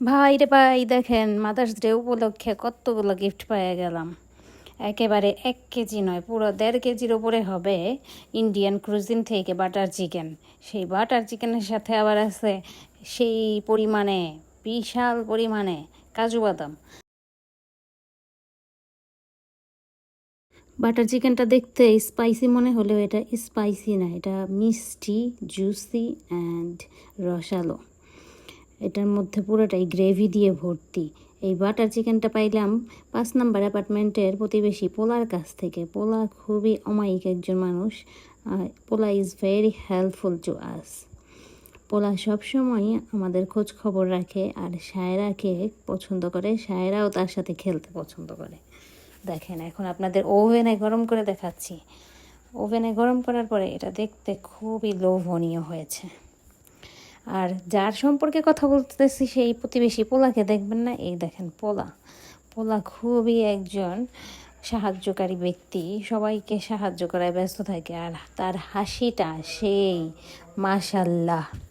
ভাই রে ভাই, দেখেন মাদার্স ডে উপলক্ষে কতগুলো গিফট পেয়ে গেলাম। একেবারে এক কেজি নয়, পুরো দেড় কেজির ওপরে হবে ইন্ডিয়ান ক্রুজিন থেকে বাটার চিকেন সেই বাটার চিকেনের সাথে আবার আছে সেই পরিমাণে, বিশাল পরিমাণে কাজু বাদাম। বাটার চিকেনটা দেখতে স্পাইসি মনে হলেও এটা স্পাইসি না, এটা মিষ্টি জুসি অ্যান্ড রসালো। এটার মধ্যে পুরোটাই গ্রেভি দিয়ে ভর্তি। এই বাটার চিকেনটা পাইলাম পাঁচ নাম্বার অ্যাপার্টমেন্টের প্রতিবেশী পোলার কাছ থেকে। পোলা খুবই অমায়িক একজন মানুষ। Pola is very helpful to us Pola সবসময় আমাদের খোঁজ খবর রাখে আর সায়রাকে পছন্দ করে। সায়রাও তার সাথে খেলতে পছন্দ করে। দেখেন, এখন আপনাদের ওভেনে গরম করে দেখাচ্ছি। ওভেনে গরম করার পরে এটা দেখতে খুবই লোভনীয় হয়েছে। আর যার সম্পর্কে কথা বলতেছি সেই প্রতিবেশী পোলাকে দেখবেন না? এই দেখেন পোলা। পোলা খুবই একজন সাহায্যকারী ব্যক্তি। সবাইকে সাহায্য করায় ব্যস্ত থাকে আর তার হাসিটা সেই মাশাল্লাহ